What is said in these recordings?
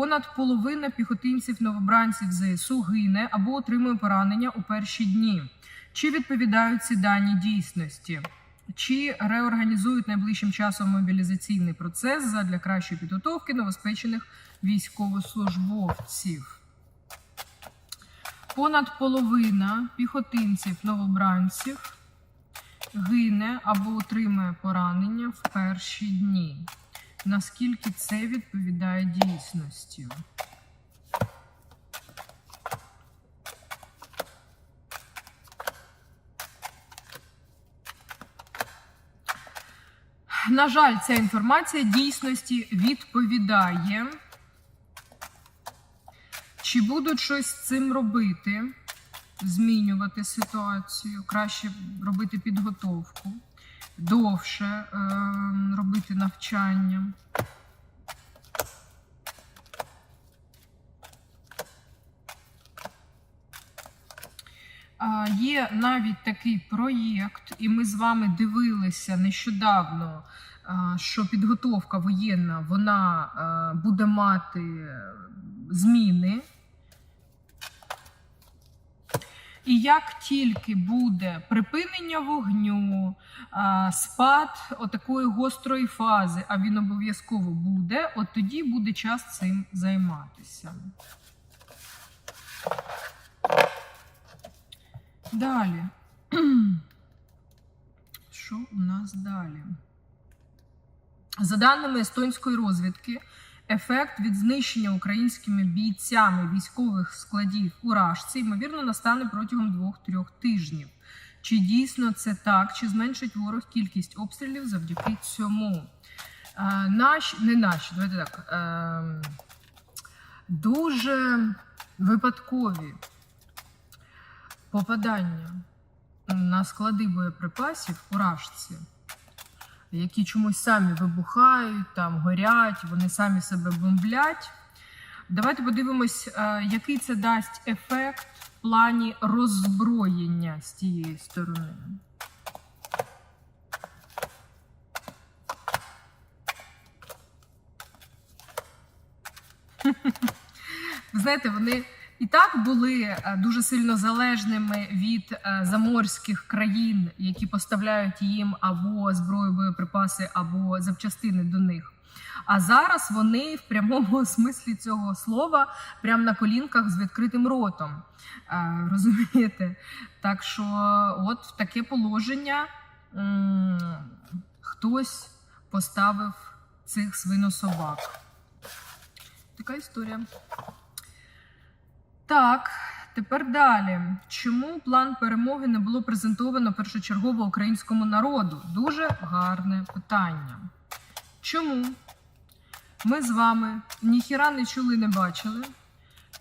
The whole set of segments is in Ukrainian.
Понад половина піхотинців новобранців ЗСУ гине або отримує поранення у перші дні. Чи відповідають ці дані дійсності? Чи реорганізують найближчим часом мобілізаційний процес задля кращої підготовки новоспечених військовослужбовців? Понад половина піхотинців новобранців гине або отримує поранення в перші дні. Наскільки це відповідає дійсності? На жаль, ця інформація дійсності відповідає. Чи будуть щось з цим робити, змінювати ситуацію, краще робити підготовку, довше е, робити навчання? Є навіть такий проєкт, і ми з вами дивилися нещодавно, що підготовка воєнна вона а, буде мати е, зміни. І як тільки буде припинення вогню, спад отакої гострої фази, а він обов'язково буде, от тоді буде час цим займатися. Далі. Що у нас далі? За даними естонської розвідки, ефект від знищення українськими бійцями військових складів у Рашці, ймовірно, настане протягом двох-трьох тижнів. Чи дійсно це так? Чи зменшить ворог кількість обстрілів завдяки цьому? Е, наші, не наші, давайте так. Е, дуже випадкові попадання на склади боєприпасів у Рашці, які чомусь самі вибухають, там горять, вони самі себе бомблять. Давайте подивимось, е, який це дасть ефект в плані роззброєння з тієї сторони. Ви знаєте, вони і так були е, дуже сильно залежними від е, заморських країн, які поставляють їм або зброю, боєприпаси, або запчастини до них. А зараз вони в прямому смислі цього слова прямо на колінках з відкритим ротом. Е, Розумієте? Так що, от в таке положення хтось поставив цих свинособак. Така історія. Так, тепер далі. Чому план перемоги не було презентовано першочергово українському народу? Дуже гарне питання. Чому ми з вами ніхіра не чули, не бачили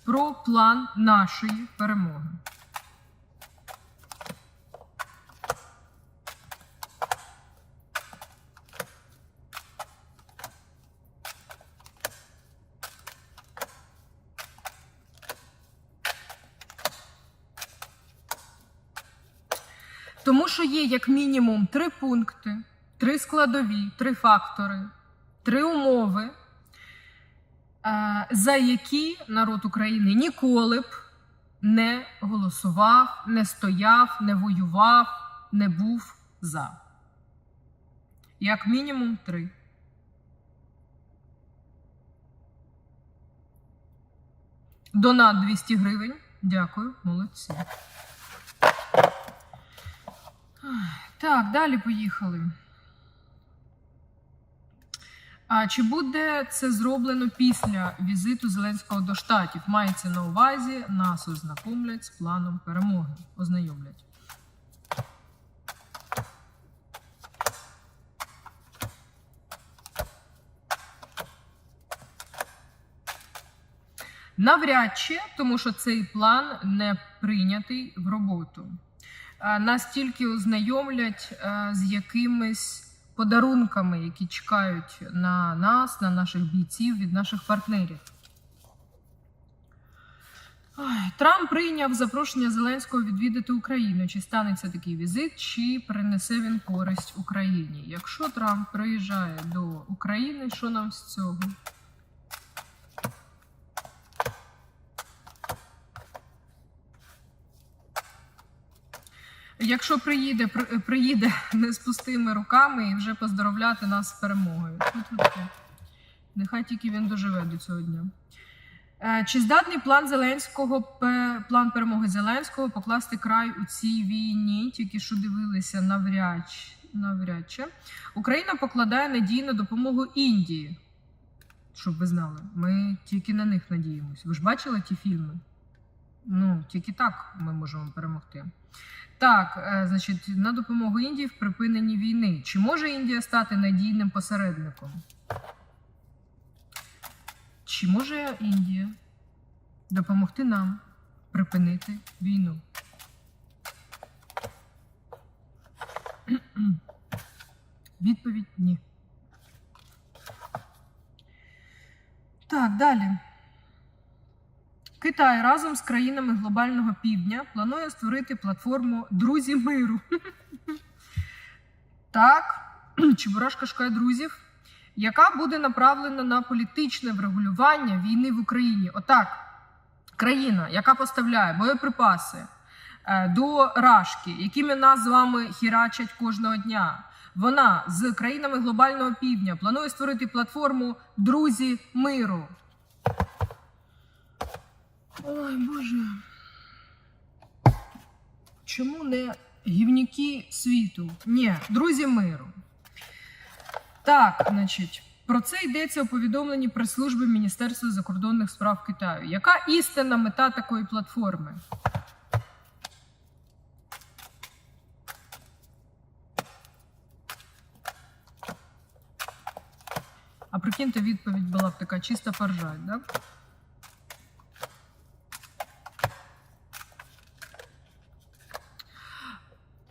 про план нашої перемоги? Що є як мінімум три пункти, три складові, три фактори, три умови, е, за які народ України ніколи б не голосував, не стояв, не воював, не був за. Як мінімум три. Донат 200 гривень. Дякую, молодці. Так, далі поїхали. А чи буде це зроблено після візиту Зеленського до штатів? Мається на увазі, нас ознакомлять з планом перемоги. Ознайомлять. Навряд чи, тому що цей план не прийнятий в роботу. Нас тільки ознайомлять з якимись подарунками, які чекають на нас, на наших бійців від наших партнерів. Трамп прийняв запрошення Зеленського відвідати Україну. Чи станеться такий візит, чи принесе він користь Україні? Якщо Трамп приїжджає до України, що нам з цього? Якщо приїде, при- приїде не з пустими руками і вже поздоровляти нас з перемогою. Нехай тільки він доживе до цього дня. Е, Чи здатний план Зеленського, план перемоги Зеленського покласти край у цій війні? Тільки що дивилися навряд, навряд чи. Україна покладає надію на допомогу Індії. Щоб ви знали, ми тільки на них надіємось. Ви ж бачили ті фільми? Ну, тільки так ми можемо перемогти. Так, е, значить, на допомогу Індії в припиненні війни. Чи може Індія стати надійним посередником? Чи може Індія допомогти нам припинити війну? Відповідь ні. Так, далі. Китай разом з країнами глобального півдня планує створити платформу Друзі миру. Так, Чебурашка шукає друзів, яка буде направлена на політичне врегулювання війни в Україні. Отак, країна, яка поставляє боєприпаси е, до Рашки, якими нас з вами хірачать кожного дня. Вона з країнами глобального півдня планує створити платформу Друзі миру. Ой, Боже. Чому не гівніки світу? Ні, друзі миру. Так, значить, про це йдеться у повідомленні прес-служби Міністерства закордонних справ Китаю. Яка істинна мета такої платформи? А прикиньте, відповідь була б така чиста поржать, да?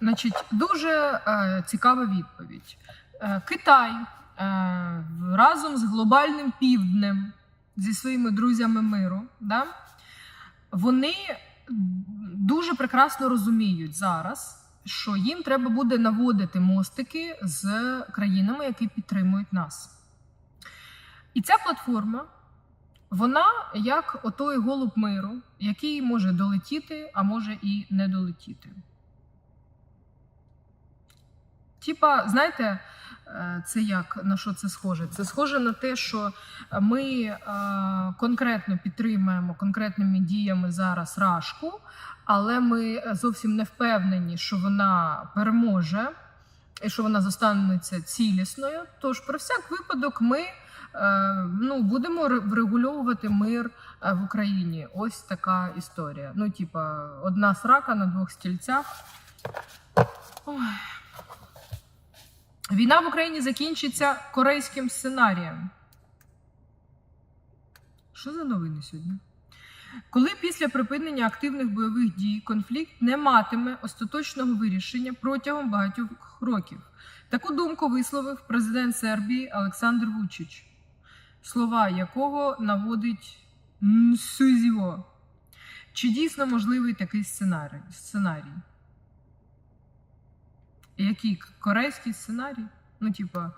Значить, дуже е, цікава відповідь. Е, Китай е, разом з глобальним півднем, зі своїми друзями миру, да, вони дуже прекрасно розуміють зараз, що їм треба буде наводити мостики з країнами, які підтримують нас. І ця платформа, вона як отой голуб миру, який може долетіти, а може і не долетіти. Типа, знаєте, е, це як на що це схоже? Це схоже на те, що ми е, конкретно підтримуємо конкретними діями зараз рашку, але ми зовсім не впевнені, що вона переможе і що вона зостанеться цілісною. Тож, про всяк випадок, ми е, ну, будемо ре- врегульовувати мир в Україні. Ось така історія. Ну, типа, одна срака на двох стільцях. Ой. Війна в Україні закінчиться корейським сценарієм. Що за новини сьогодні? Коли після припинення активних бойових дій конфлікт не матиме остаточного вирішення протягом багатьох років. Таку думку висловив президент Сербії Олександр Вучич, слова якого наводить Сузіво. Чи дійсно можливий такий сценарій? Який корейський сценарій? Ну, типа,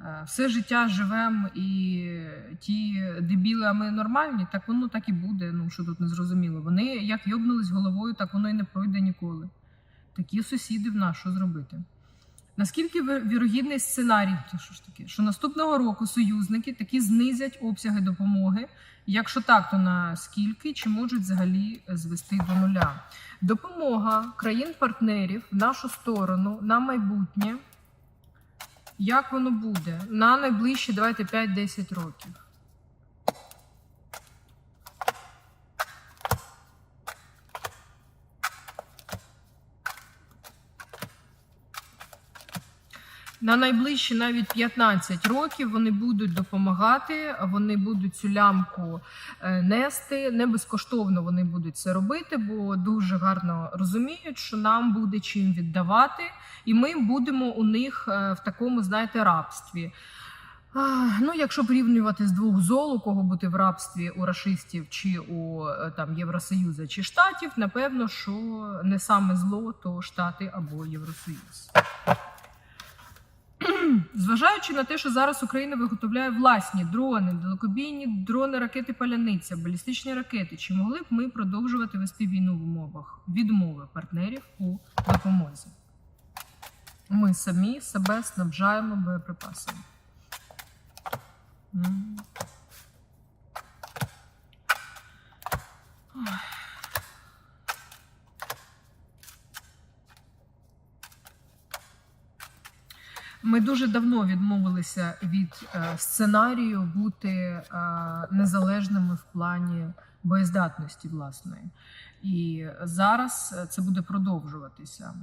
е, все життя живемо і ті дебіли, а ми нормальні, так воно так і буде. Ну, що тут не зрозуміло. Вони як йобнулись головою, так воно і не пройде ніколи. Такі сусіди в нас, що зробити? Наскільки ві- вірогідний сценарій, то що ж таке, що наступного року союзники таки знизять обсяги допомоги? Якщо так, то на скільки чи можуть взагалі звести до нуля? Допомога країн-партнерів в нашу сторону на майбутнє. Як воно буде? На найближчі, давайте 5-10 років. На найближчі навіть 15 років вони будуть допомагати, вони будуть цю лямку е, нести. Не безкоштовно вони будуть це робити, бо дуже гарно розуміють, що нам буде чим віддавати, і ми будемо у них е, в такому, знаєте, рабстві. Ну, якщо порівнювати з двох зол, у кого бути в рабстві у рашистів чи у е, там Євросоюзу чи Штатів, напевно, що не саме зло, то Штати або Євросоюз. Зважаючи на те, що зараз Україна виготовляє власні дрони, далекобійні дрони, ракети Паляниця, балістичні ракети, чи могли б ми продовжувати вести війну в умовах відмови партнерів у допомозі? Ми самі себе снабжаємо боєприпасами. М. Ми дуже давно відмовилися від е, сценарію бути е, незалежними в плані боєздатності власної. І зараз е, це буде продовжуватися.